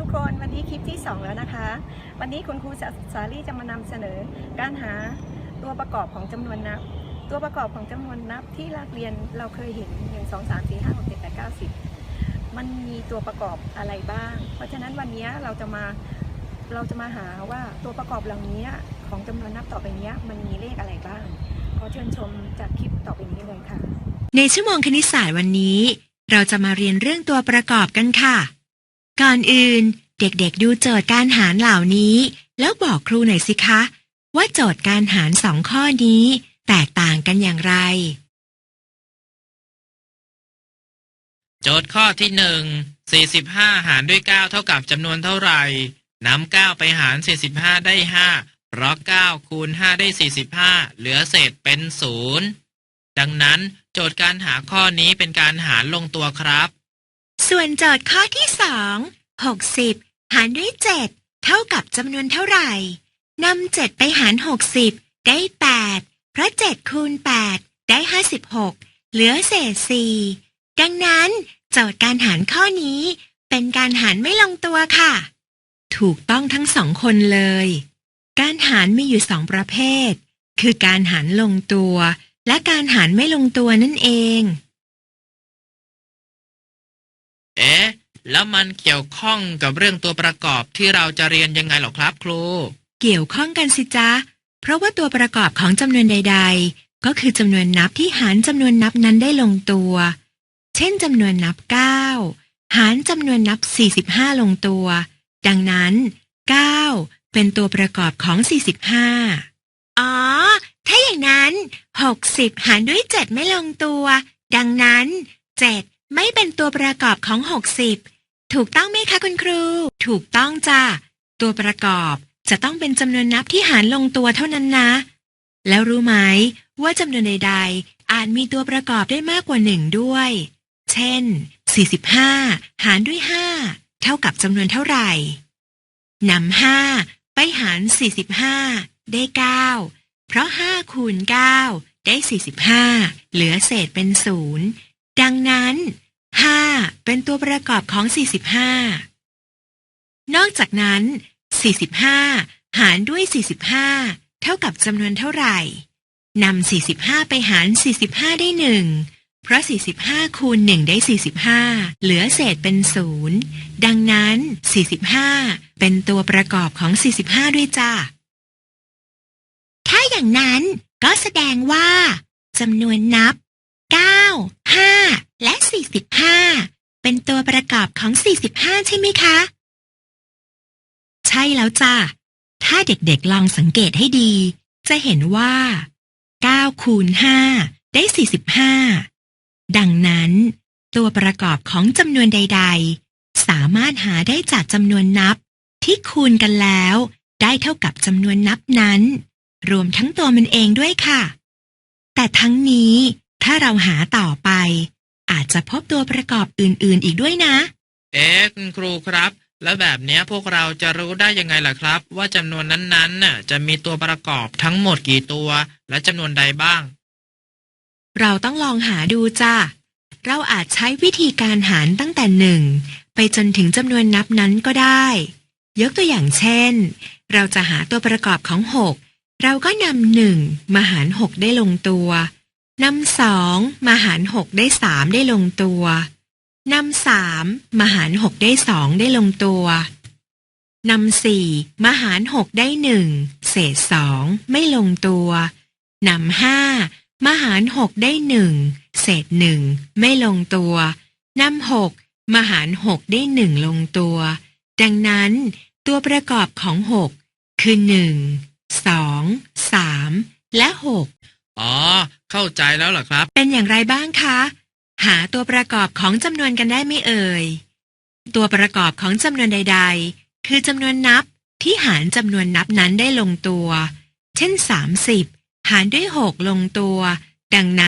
ทุกๆ คนวันนี้คลิปที่ 2 แล้วนะคะ วันนี้คุณครูสาลี่จะมานำเสนอ การหาตัวประกอบของจำนวนนับ ตัวประกอบของจำนวนนับที่ลากเรียนเราเคยเห็น1 2 3 4 5 6 7 8 9 10มันมีตัวประกอบอะไรบ้าง เพราะฉะนั้นวันนี้เราจะมาเราจะมาหาว่าตัวประกอบเหล่านี้ของจำนวนนับต่อไปนี้มันมีเลขอะไรบ้างขอเชิญชมจากคลิปต่อไปนี้เลยค่ะ ในชั่วโมงคณิตศาสตร์วันนี้ เราจะมาเรียนเรื่องตัวประกอบกันค่ะ ก่อนอื่นเด็กๆดูโจทย์การหารเหล่านี้ แล้วบอกครูหน่อยสิคะ ว่าโจทย์การหารสองข้อนี้ แตกต่างกันอย่างไร โจทย์ข้อที่หนึ่ง45 หารด้วย 9 เท่ากับจำนวนเท่าไหร่นำ9ไปหาร 45 ได้ 5 เพราะ 9 คูณ 5 ได้ 45 เหลือเศษเป็น 0 ดังนั้นโจทย์การหาข้อนี้เป็นการหารลงตัวครับ ส่วนโจทย์ข้อที่สองหกสิบหารด้วยเจ็ดเท่ากับจำนวนเท่าไหร่นำเจ็ดไปหารหกสิบได้แปดเพราะเจ็ดคูณแปดได้ห้าสิบหกเหลือเศษสี่ดังนั้นโจทย์การหารข้อนี้ เป็นการหารไม่ลงตัวค่ะ ถูกต้องทั้งสองคนเลย การหารมีอยู่สองประเภท คือการหารลงตัว และการหารไม่ลงตัวนั่นเอง แล้วมันเกี่ยวข้องกับเรื่องตัวประกอบที่เราจะเรียนยังไงหรอครับครู เกี่ยวข้องกันสิจ๊ะ เพราะว่าตัวประกอบของจำนวนใด ๆ ก็คือจำนวนนับที่หารจำนวนนับนั้นได้ลงตัว เช่นจำนวนนับ 9 หารจำนวนนับ 45 ลงตัว ดังนั้น 9 เป็นตัวประกอบของ 45 อ๋อ ถ้าอย่างนั้น 60 หารด้วย 7 ไม่ลงตัว ดังนั้น 7 ไม่เป็นตัวประกอบของ 60 ถูกต้องไหมคะคุณครู ถูกต้องจ้ะตัวประกอบจะต้องเป็นจำนวนนับที่หารลงตัวเท่านั้นนะ แล้วรู้ไหมว่าจำนวนใดๆ อาจมีตัวประกอบได้มากกว่าหนึ่งด้วย เช่น 45 หารด้วย 5 เท่ากับจำนวนเท่าไหร่นำ5ไปหาร 45 ได้ 9 เพราะ 5 คูณ 9 ได้ 45 เหลือเศษเป็นศูนย์ดังนั้น 5 เป็นตัวประกอบของ 45 นอกจากนั้น 45 หารด้วย 45 เท่ากับจำนวนเท่าไหร่นำ45 ไปหาร 45 ได้หนึ่งเพราะ 45 คูณ 1 ได้ 45 เหลือเศษเป็นศูนย์ดังนั้น 45 เป็นตัวประกอบของ 45 ด้วยจ้า ถ้าอย่างนั้นก็แสดงว่าจำนวนนับ 9 และ 45 เป็นตัวประกอบของ 45 ใช่ไหมคะ ใช่แล้วจ้ะ ถ้าเด็กๆลองสังเกตให้ดี จะเห็นว่า 9 คูณ 5 ได้ 45 ดังนั้น ตัวประกอบของจำนวนใด ๆ สามารถหาได้จากจำนวนนับ ที่คูณกันแล้ว ได้เท่ากับจำนวนนับนั้น รวมทั้งตัวมันเองด้วยค่ะ แต่ทั้งนี้ถ้าเราหาต่อไป จจะพบตัวประกอบอื่นๆ อีกด้วยนะ เอ๊ะคุณครูครับ แล้วแบบเนี้ยพวกเราจะรู้ได้ยังไงล่ะครับ ว่าจำนวนนั้นๆน่ะจะมีตัวประกอบทั้งหมดกี่ตัว และจำนวนใดบ้าง เราต้องลองหาดูจ้ะเราอาจใช้วิธีการหารตั้งแต่หนึ่งไปจนถึงจำนวนนับนั้นก็ได้ ยกตัวอย่างเช่น เราจะหาตัวประกอบของหกเราก็นำหนึ่งมาหารหกได้ลงตัว นำสองมาหารหกได้สามได้ลงตัวนำสามมาหารหกได้สองได้ลงตัวนำสี่มาหารหกได้หนึ่งเศษสองไม่ลงตัวนำห้ามาหารหกได้หนึ่งเศษหนึ่งไม่ลงตัวนำหกมาหารหกได้หนึ่งลงตัว ดังนั้นตัวประกอบของหกคือหนึ่งสองสามและหกอ๋อ เข้าใจแล้วหรอครับ เป็นอย่างไรบ้างคะ หาตัวประกอบของจำนวนกันได้ไม่เอ่ย ตัวประกอบของจำนวนใด ๆ คือจำนวนนับที่หารจำนวนนับนั้นได้ลงตัว เช่น 30 หารด้วย 6 ลงตัว ดังนั้น